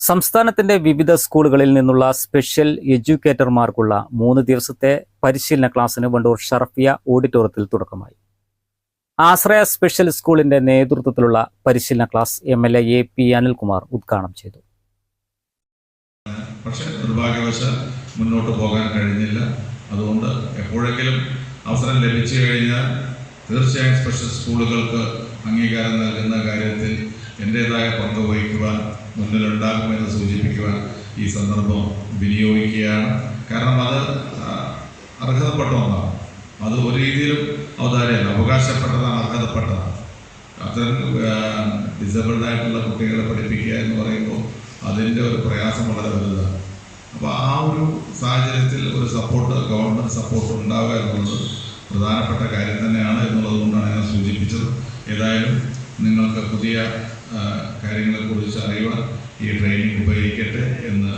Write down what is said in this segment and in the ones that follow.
സംസ്ഥാനത്തിന്റെ വിവിധ സ്കൂളുകളിൽ നിന്നുള്ള സ്പെഷ്യൽ എഡ്യൂക്കേറ്റർമാർക്കുള്ള മൂന്ന് ദിവസത്തെ പരിശീലന ക്ലാസ്സിന് വണ്ടൂർ ഷറഫിയ ഓഡിറ്റോറിയത്തിൽ തുടക്കമായി. ആശ്രയ സ്പെഷ്യൽ സ്കൂളിന്റെ നേതൃത്വത്തിലുള്ള പരിശീലന class M L A A P Anilkumar ഉദ്ഘാടനം ചെയ്തു. മുന്നോട്ട് പോകാൻ കഴിഞ്ഞില്ല. അതുകൊണ്ട് എപ്പോഴെങ്കിലും അവസരം ലഭിച്ചു കഴിഞ്ഞാൽ തീർച്ചയായും സ്പെഷ്യൽ സ്കൂളുകൾക്ക് അംഗീകാരം നൽകുന്ന കാര്യത്തിൽ എന്റേതായ പങ്ക് വഹിക്കുവാൻ മുന്നിലുണ്ടാകുമെന്ന് സൂചിപ്പിക്കുവാൻ ഈ സന്ദർഭം വിനിയോഗിക്കുകയാണ്. കാരണം അത് അർഹതപ്പെട്ട ഒന്നാണ്. അത് ഒരു രീതിയിലും ഔദാര്യമല്ല. അവകാശപ്പെട്ടതാണ് അർഹതപ്പെട്ടതാണ്. അത്തരം ഡിസബിൾഡ് ആയിട്ടുള്ള കുട്ടികളെ പഠിപ്പിക്കുക എന്ന് പറയുമ്പോൾ അതിന്റെ ഒരു പ്രയാസം വളരെ വലുതാണ്. അപ്പോൾ ആ ഒരു സാഹചര്യത്തിൽ ഒരു സപ്പോർട്ട് ഗവൺമെന്റ് സപ്പോർട്ട് ഉണ്ടാവുക എന്നുള്ളത് പ്രധാനപ്പെട്ട കാര്യം തന്നെയാണ് എന്നുള്ളത് കൊണ്ടാണ് ഞാൻ പുതിയ കാര്യങ്ങളെക്കുറിച്ച് അറിയുവാൻ ഈ ട്രെയിനിങ് ഉപയോഗിക്കട്ടെ എന്ന്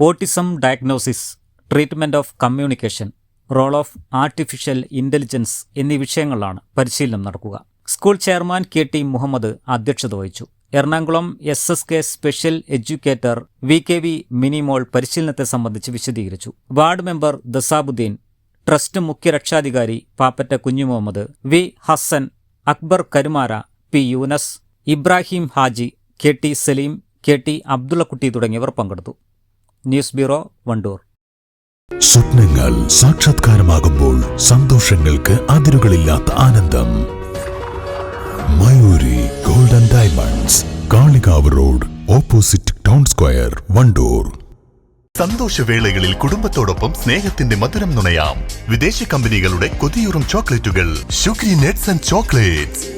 autism diagnosis treatment of communication role of artificial intelligence എന്നീ വിഷയങ്ങളിലാണ് പരിശീലനം നടക്കുക. School chairman K T Muhammad അധ്യക്ഷത വഹിച്ചു. Ernakulam S S K special educator V K V Minimol പരിശീലനത്തെ സംബന്ധിച്ച് വിശദീകരിച്ചു. വാർഡ് മെമ്പർ ദസാബുദ്ദീൻ ട്രസ്റ്റ് മുഖ്യ രക്ഷാധികാരി Pappatta Kunjumuhammad V Hasan Akbar Karumara P Yunus Ibrahim Haji K T Salim K T Abdullakutty തുടങ്ങിയവർ പങ്കെടുത്തു. News bureau Wandoor. സ്വപ്നങ്ങൾ സാക്ഷാത്കാരമാകുമ്പോൾ സന്തോഷങ്ങൾക്ക് അതിരുകളില്ലാത്ത ആനന്ദം. Mayuri golden diamonds Kalikavu road opposite town square Wandoor. സന്തോഷവേളകളിൽ കുടുംബത്തോടൊപ്പം സ്നേഹത്തിന്റെ മധുരം നുണയാം. വിദേശ കമ്പനികളുടെ കൊതിയൂറും ചോക്ലേറ്റുകൾ sugary nets and chocolates.